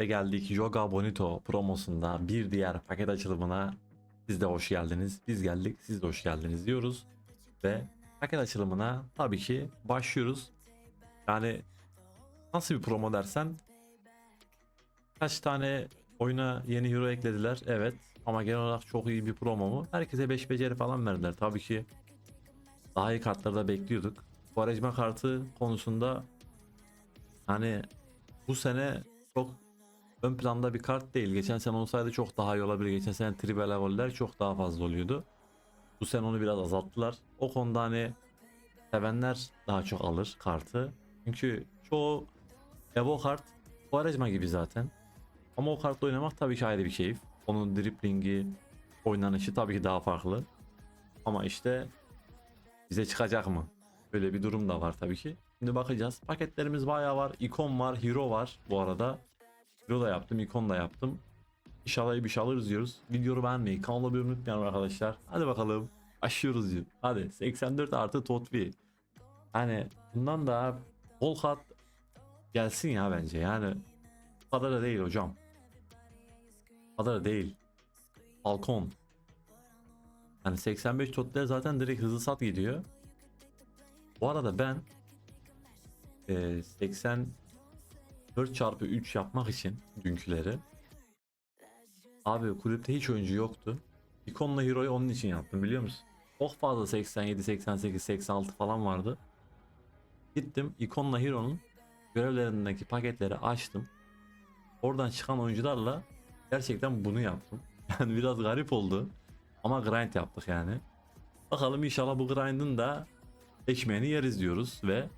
Ve geldik Joga Bonito promosunda bir diğer paket açılımına siz de hoş geldiniz. Biz geldik siz de hoş geldiniz diyoruz. Ve paket açılımına tabii ki başlıyoruz. Yani nasıl bir promo dersen kaç tane oyuna yeni hero eklediler evet ama genel olarak çok iyi bir promo mu? Herkese 5 beceri falan verdiler tabii ki. Daha iyi kartları da bekliyorduk. Quaresma kartı konusunda hani bu sene çok ön planda bir kart değil. Geçen sene olsaydı çok daha iyi olabilir. Geçen sene triple level'ler çok daha fazla oluyordu. Bu sene onu biraz azalttılar. O konuda hani sevenler daha çok alır kartı. Çünkü çoğu Evo kart Quaresma gibi zaten. Ama o kartla oynamak tabii ki ayrı bir keyif. Onun driplingi, oynanışı tabii ki daha farklı. Ama işte bize çıkacak mı? Böyle bir durum da var tabii ki. Şimdi bakacağız. Paketlerimiz bayağı var. Icon var, Hero var bu arada. Hero da yaptım, Icon da yaptım. İnşallah bir şey alırız diyoruz. Videoyu beğenmeyi, kanala abone olmayı unutmayalım arkadaşlar. Hadi bakalım. Başlıyoruz diyor. Hadi 84 artı Totvi. Hani bundan da bol kat gelsin ya bence. Yani kadar da değil hocam. Kadar da değil. Falcon. Yani 85 Totler zaten direkt hızlı sat gidiyor. Bu arada ben e, 84 çarpı 3 yapmak için dünküleri abi kulüpte hiç oyuncu yoktu. Icon'la Hero'yu onun için yaptım biliyor musun? Çok fazla 87, 88, 86 falan vardı. Gittim Icon'la Hero'nun görevlerindeki paketleri açtım. Oradan çıkan oyuncularla gerçekten bunu yaptım. Yani biraz garip oldu. Ama grind yaptık yani. Bakalım inşallah bu grind'ın da ekmeğini yeriz diyoruz ve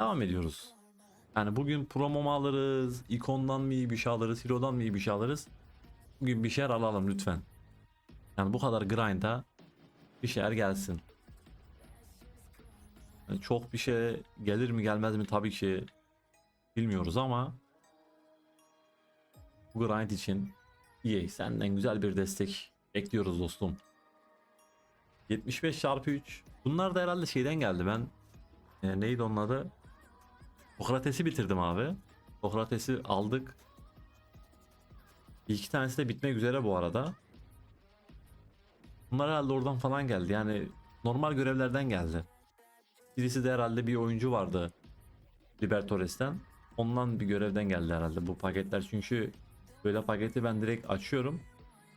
devam ediyoruz. Yani bugün promo mu alırız, ikondan mı iyi bir şey alırız, hero'dan mı iyi bir şey alırız? Bugün bir şeyler alalım lütfen. Yani bu kadar grind'a bir şeyler gelsin. Yani çok bir şey gelir mi gelmez mi tabii ki bilmiyoruz ama bu grind için EA senden güzel bir destek bekliyoruz dostum. 75 çarpı 3. Bunlar da herhalde şeyden geldi ben. E, neydi onun adı? Sokrates'i bitirdim abi. Sokrates'i aldık. Bir iki tanesi de bitmek üzere bu arada. Bunlar herhalde oradan falan geldi. Yani normal görevlerden geldi. Birisi de herhalde bir oyuncu vardı. Libertores'ten. Ondan bir görevden geldi herhalde bu paketler. Çünkü böyle paketi ben direkt açıyorum.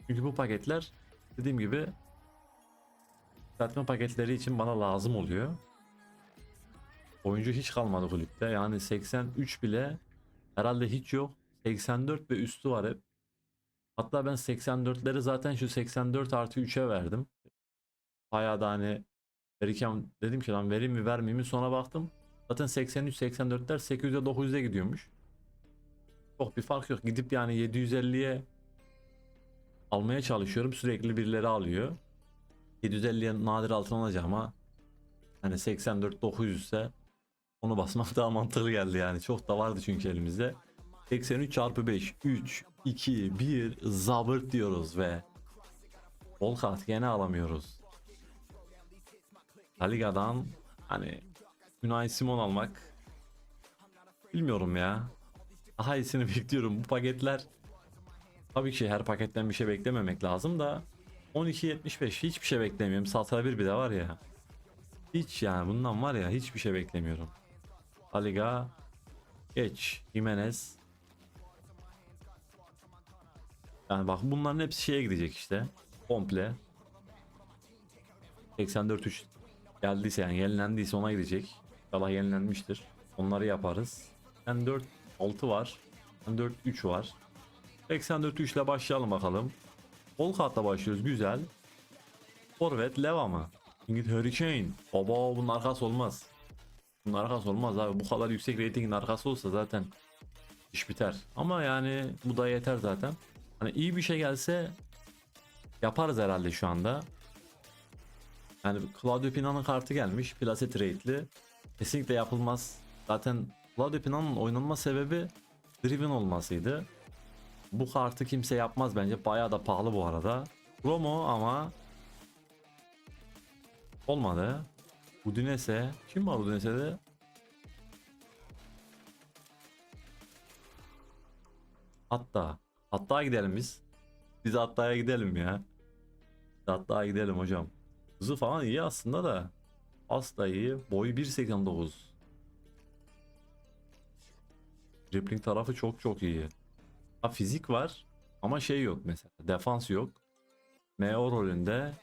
Çünkü bu paketler dediğim gibi Yükseltme paketleri için bana lazım oluyor. Oyuncu hiç kalmadı kulüpte. Yani 83 bile herhalde hiç yok. 84 ve üstü var hep. Hatta ben 84'leri zaten şu 84 artı 3'e verdim. Bayağı da hani verirken dedim ki lan vereyim mi vermeyeyim mi sonra baktım. Zaten 83 84'ler 800'e 900'e gidiyormuş. Çok bir fark yok. Gidip yani 750'ye almaya çalışıyorum. Sürekli birileri alıyor. 750'ye nadir altın alacağım ama hani 84 900 ise onu basmak daha mantıklı geldi yani. Çok da vardı çünkü elimizde. 83 çarpı 5 3 2 1 zabırt diyoruz ve Volkat gene alamıyoruz. La Liga'dan hani Günay Simon almak bilmiyorum ya. Daha iyisini bekliyorum. Bu paketler tabii ki her paketten bir şey beklememek lazım da 12.75 hiçbir şey beklemiyorum. Satra bir bir de var ya. Hiç yani bundan var ya hiçbir şey beklemiyorum. Aliga geç. Jimenez. Yani bak bunların hepsi şeye gidecek işte. Komple. 84 3 geldiyse yani yenilendiyse ona gidecek. İnşallah yenilenmiştir. Onları yaparız. 84 6 var. 84 3 var. 84 3 ile başlayalım bakalım. Volkat'la başlıyoruz güzel. Forvet Leva mı? İngiliz Hurricane. Baba bunun arkası olmaz. Bunun arkası olmaz abi. Bu kadar yüksek ratingin arkası olsa zaten iş biter. Ama yani bu da yeter zaten. Hani iyi bir şey gelse yaparız herhalde şu anda. Yani Claudio Pina'nın kartı gelmiş. Placet rate'li. Kesinlikle yapılmaz. Zaten Claudio Pina'nın oynanma sebebi Driven olmasıydı. Bu kartı kimse yapmaz bence. Bayağı da pahalı bu arada. Romo ama olmadı. Udinese. Kim var Udinese'de? Hatta. Hatta gidelim biz. Biz hattaya gidelim ya. Hattaya gidelim hocam. Hızı falan iyi aslında da. Pas da iyi. Boyu 1.89. Dribbling tarafı çok çok iyi. Ha fizik var ama şey yok mesela. Defans yok. MO rolünde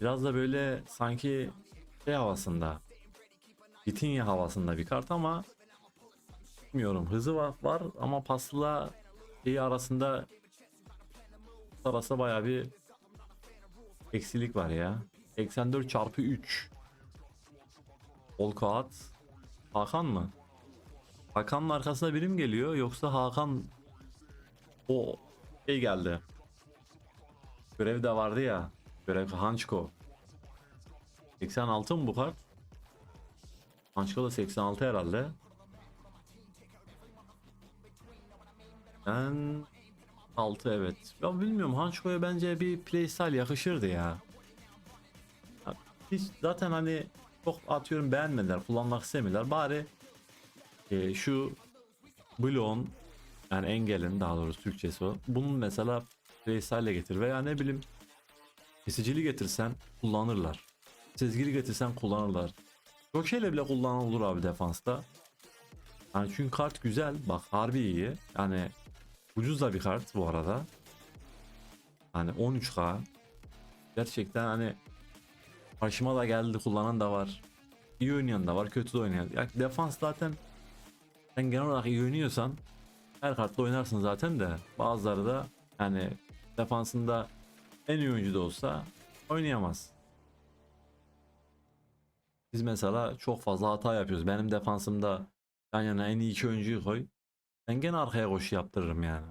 biraz da böyle sanki şey havasında. Vitinha havasında bir kart ama bilmiyorum hızı var, var ama pasla şeyi arasında arasında bayağı bir eksilik var ya. 84 çarpı 3. Volkaat. Hakan mı? Hakan'ın arkasında birim geliyor yoksa Hakan o şey geldi. Görev de vardı ya. Görev Hançko. 86 mı bu kart? Hançko da 86 herhalde. Ben 6 evet. Ya bilmiyorum Hançko'ya bence bir playstyle yakışırdı ya. Ya Hiç zaten hani çok atıyorum beğenmediler, kullanmak istemiyorlar. Bari e, şu bloğun yani engelin daha doğrusu Türkçesi o. Bunun mesela playstyle'le getir veya ne bileyim kesicili getirsen kullanırlar. Sezgili getirsen kullanırlar. Joker'le bile kullanılır abi defansta. Yani çünkü kart güzel. Bak harbi iyi. Yani ucuz da bir kart bu arada. Hani 13k. Gerçekten hani karşıma da geldi kullanan da var. İyi oynayan da var, kötü de oynayan. Ya defans zaten sen genel olarak iyi oynuyorsan her kartla oynarsın zaten de bazıları da yani defansında en iyi oyuncu da olsa oynayamaz. Biz mesela çok fazla hata yapıyoruz. Benim defansımda yan yana en iyi iki oyuncuyu koy. Ben gene arkaya koşu yaptırırım yani.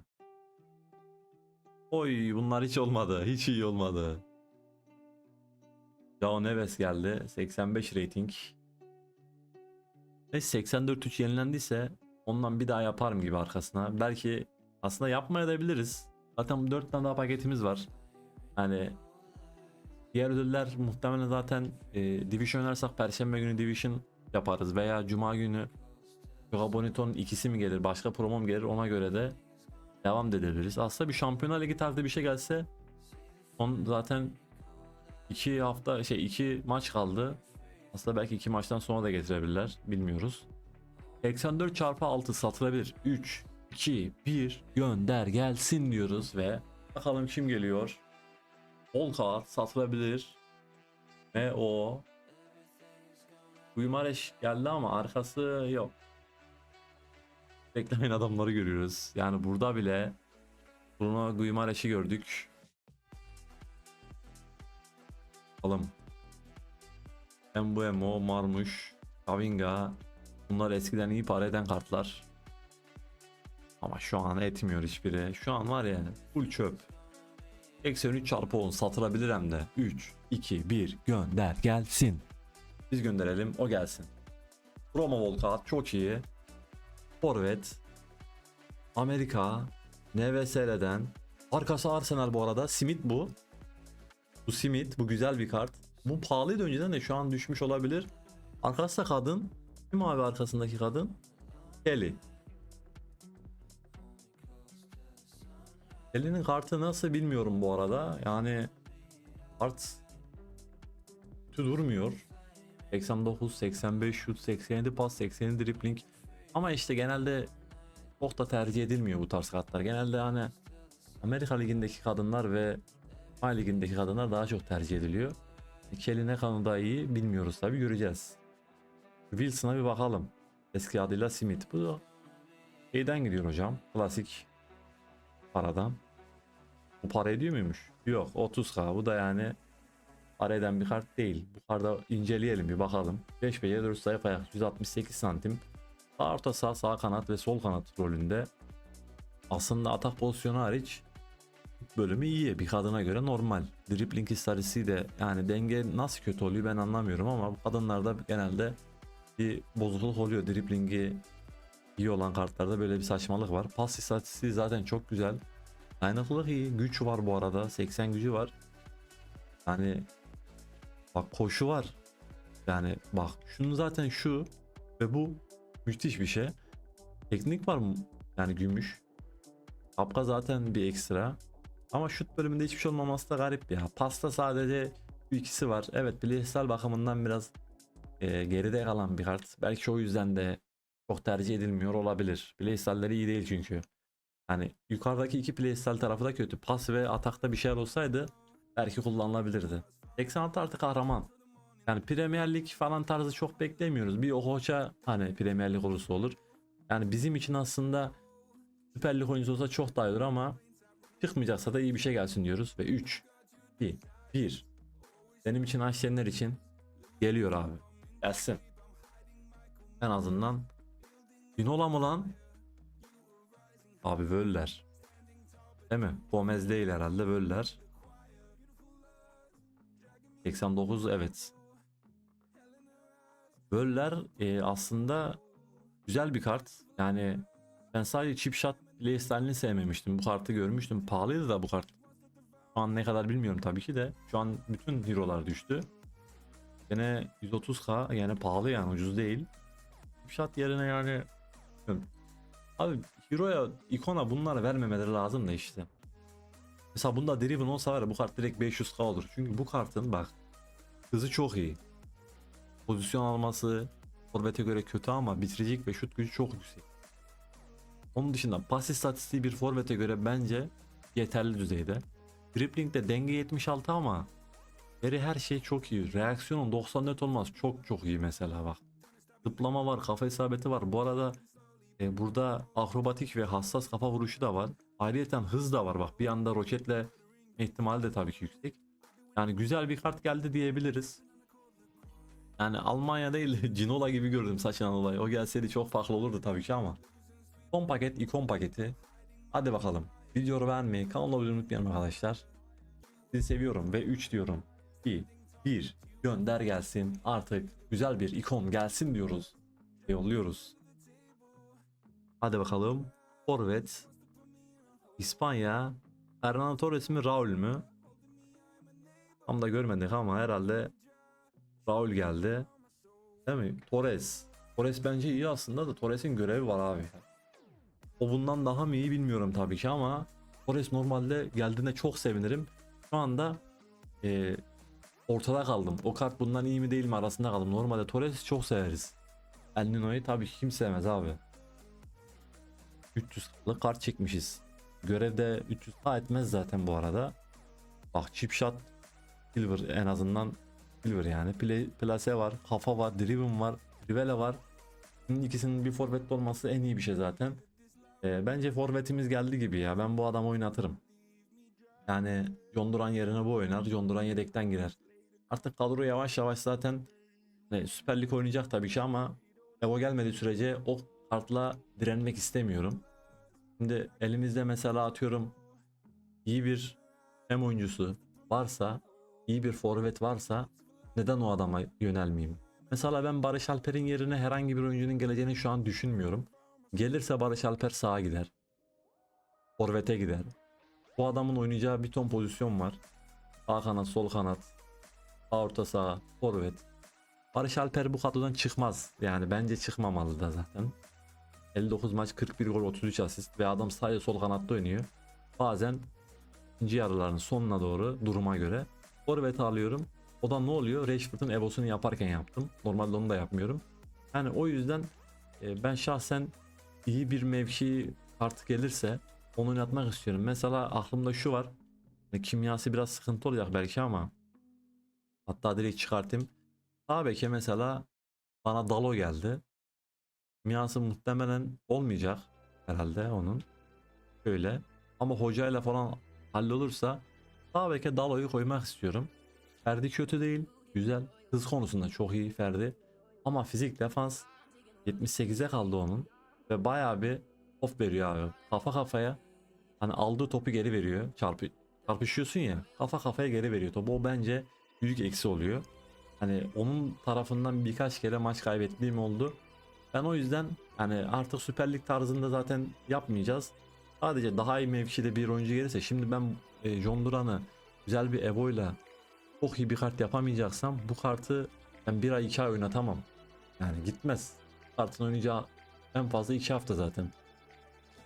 Oy bunlar hiç olmadı. Hiç iyi olmadı. Jao Neves geldi. 85 rating. Neyse 84-3 yenilendiyse ondan bir daha yaparım gibi arkasına. Belki aslında yapmayabiliriz. Zaten 4 tane daha paketimiz var. Hani diğer ödüller muhtemelen zaten e, Division oynarsak Perşembe günü Division yaparız veya Cuma günü Joga Bonito'nun ikisi mi gelir başka promo mu gelir ona göre de devam edebiliriz. Aslında bir Şampiyonlar Ligi tarzı bir şey gelse son zaten iki hafta şey iki maç kaldı. Aslında belki iki maçtan sonra da getirebilirler. Bilmiyoruz. 84 çarpı 6 satılabilir. 3, 2, 1 gönder gelsin diyoruz ve bakalım kim geliyor. Bol kağıt satılabilir. Ve o Uyumareş geldi ama arkası yok. Beklemeyin adamları görüyoruz. Yani burada bile Bruno Guimareş'i gördük. Bakalım. Embuemo, Marmuş, Kavinga. Bunlar eskiden iyi para eden kartlar. Ama şu an etmiyor hiçbiri. Şu an var yani full çöp. 83 çarpı 10 satılabilir de. 3, 2, 1 gönder gelsin. Biz gönderelim o gelsin. Roma Volkat çok iyi. Forvet. Amerika. NVSL'den. Arkası Arsenal bu arada. Simit bu. Bu Simit. Bu güzel bir kart. Bu pahalıydı önceden de şu an düşmüş olabilir. Arkası da kadın. Kim abi arkasındaki kadın? Kelly. Kelly'nin kartı nasıl bilmiyorum bu arada. Yani kart kötü durmuyor. 89, 85 şut, 87 pas, 87 dribbling. Ama işte genelde çok da tercih edilmiyor bu tarz kartlar. Genelde hani Amerika ligindeki kadınlar ve A ligindeki kadınlar daha çok tercih ediliyor. Kelly ne daha iyi bilmiyoruz tabi göreceğiz. Wilson'a bir bakalım. Eski adıyla Smith. Bu da şeyden gidiyor hocam. Klasik paradan. Bu para ediyor muymuş? Yok 30k bu da yani para eden bir kart değil. Bu kartı inceleyelim bir bakalım. 5 beceri 4 zayıf ayak 168 santim. Sağ orta sağ sağ kanat ve sol kanat rolünde. Aslında atak pozisyonu hariç bölümü iyi. Bir kadına göre normal. Dribbling istatistiği de yani denge nasıl kötü oluyor ben anlamıyorum ama bu kadınlarda genelde bir bozukluk oluyor. Dribblingi iyi olan kartlarda böyle bir saçmalık var. Pas istatistiği zaten çok güzel. Dayanıklılık iyi. Güç var bu arada. 80 gücü var. Yani bak koşu var. Yani bak şunun zaten şu ve bu müthiş bir şey. Teknik var mı? Yani gümüş. Kapka zaten bir ekstra. Ama şut bölümünde hiçbir şey olmaması da garip ya. Pasta sadece ikisi var. Evet bireysel bakımından biraz e, geride kalan bir kart. Belki o yüzden de çok tercih edilmiyor olabilir. Playstyle'leri iyi değil çünkü. Hani yukarıdaki iki playstyle tarafı da kötü. Pas ve atakta bir şeyler olsaydı belki kullanılabilirdi. 86 artı kahraman. Yani Premier Lig falan tarzı çok beklemiyoruz. Bir Okocha hani Premier Lig olursa olur. Yani bizim için aslında Süper Lig oyuncusu olsa çok daha iyi olur ama çıkmayacaksa da iyi bir şey gelsin diyoruz. Ve 3, 2, 1. Benim için Ayşenler için geliyor abi. Gelsin. En azından Dinola mı lan? Abi Völler. Değil mi? Gomez değil herhalde Völler. 89 evet. Völler e, aslında güzel bir kart. Yani ben sadece chip shot playstyle'ini sevmemiştim. Bu kartı görmüştüm. Pahalıydı da bu kart. Şu an ne kadar bilmiyorum tabii ki de. Şu an bütün hero'lar düştü. Gene 130k yani pahalı yani ucuz değil. Chip shot yerine yani. Abi hero'ya ikona bunları vermemeleri lazım da işte. Mesela bunda Driven olsa var ya bu kart direkt 500k olur. Çünkü bu kartın bak hızı çok iyi. Pozisyon alması Forvet'e göre kötü ama bitiricilik ve şut gücü çok yüksek. Onun dışında pas istatistiği bir Forvet'e göre bence yeterli düzeyde. Dribling'de denge 76 ama veri her şey çok iyi. Reaksiyonun 94 olmaz. Çok çok iyi mesela bak. Zıplama var, kafa isabeti var. Bu arada e, burada akrobatik ve hassas kafa vuruşu da var. Ayrıca hız da var bak. Bir anda roketle ihtimali de tabii ki yüksek. Yani güzel bir kart geldi diyebiliriz. Yani Almanya değil Cinola gibi gördüm saçından dolayı. O gelseydi çok farklı olurdu tabii ki ama. Son paket ikon paketi. Hadi bakalım. Videoyu beğenmeyi, kanala abone unutmayın arkadaşlar. Sizi seviyorum ve 3 diyorum. 2, 1, gönder gelsin. Artık güzel bir ikon gelsin diyoruz. Yolluyoruz. Hadi bakalım. Forvet. İspanya. Fernando Torres mi Raul mü? Tam da görmedik ama herhalde Raul geldi. Değil mi? Torres. Torres bence iyi aslında da Torres'in görevi var abi. O bundan daha mı iyi bilmiyorum tabii ki ama Torres normalde geldiğinde çok sevinirim. Şu anda e, ortada kaldım. O kart bundan iyi mi değil mi arasında kaldım. Normalde Torres'i çok severiz. El Nino'yu tabii ki kim sevmez abi. 300'lık kart çekmişiz. Görevde 300 k etmez zaten bu arada. Bak chip shot silver en azından silver yani. Play, plase var, kafa var, driven var, rivela var. Bunun ikisinin bir forvette olması en iyi bir şey zaten. Ee, bence forvetimiz geldi gibi ya. Ben bu adamı oynatırım. Yani John yerine bu oynar. John yedekten girer. Artık kadro yavaş yavaş zaten ne, Süper Lig oynayacak tabii ki ama Evo gelmediği sürece o kartla direnmek istemiyorum. Şimdi elimizde mesela atıyorum iyi bir hem oyuncusu varsa, iyi bir forvet varsa neden o adama yönelmeyeyim? Mesela ben Barış Alper'in yerine herhangi bir oyuncunun geleceğini şu an düşünmüyorum. Gelirse Barış Alper sağa gider. Forvet'e gider. Bu adamın oynayacağı bir ton pozisyon var. Sağ kanat, sol kanat, sağ orta saha, forvet. Barış Alper bu kadrodan çıkmaz. Yani bence çıkmamalı da zaten. 59 maç 41 gol 33 asist ve adam sadece sol kanatta oynuyor. Bazen ikinci yarıların sonuna doğru duruma göre forvet alıyorum. O da ne oluyor? Rashford'un evosunu yaparken yaptım. Normalde onu da yapmıyorum. Yani o yüzden e, ben şahsen iyi bir mevki artık gelirse onu oynatmak istiyorum. Mesela aklımda şu var. Hani kimyası biraz sıkıntı olacak belki ama hatta direkt çıkartayım. Sağ beke mesela bana Dalo geldi. Kimyası muhtemelen olmayacak herhalde onun. Öyle. Ama hocayla falan hallolursa sağ beke Dalo'yu koymak istiyorum. Ferdi kötü değil. Güzel. Hız konusunda çok iyi Ferdi. Ama fizik defans 78'e kaldı onun. Ve bayağı bir of veriyor abi. Kafa kafaya hani aldığı topu geri veriyor. Çarpı, çarpışıyorsun ya. Kafa kafaya geri veriyor topu. O bence büyük eksi oluyor. Hani onun tarafından birkaç kere maç kaybettiğim oldu. Ben o yüzden hani artık Süper Lig tarzında zaten yapmayacağız. Sadece daha iyi mevkide bir oyuncu gelirse şimdi ben e, John Duran'ı güzel bir Evo ile çok iyi bir kart yapamayacaksam bu kartı ben bir ay iki ay oynatamam. Yani gitmez. Kartın oynayacağı en fazla iki hafta zaten.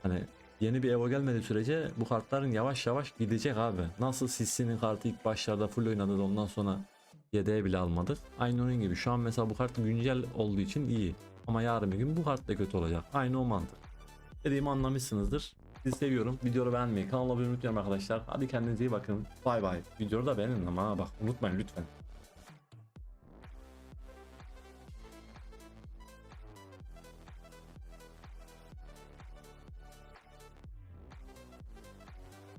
Hani yeni bir Evo gelmediği sürece bu kartların yavaş yavaş gidecek abi. Nasıl Sissy'nin kartı ilk başlarda full oynadı da ondan sonra yedeğe bile almadık. Aynı onun gibi şu an mesela bu kart güncel olduğu için iyi. Ama yarın bir gün bu kart da kötü olacak. Aynı o mantık. Dediğimi anlamışsınızdır. Sizi seviyorum. Videoyu beğenmeyi, kanala abone olmayı unutmayın arkadaşlar. Hadi kendinize iyi bakın. Bay bay. Videoyu da beğenin ama bak unutmayın lütfen.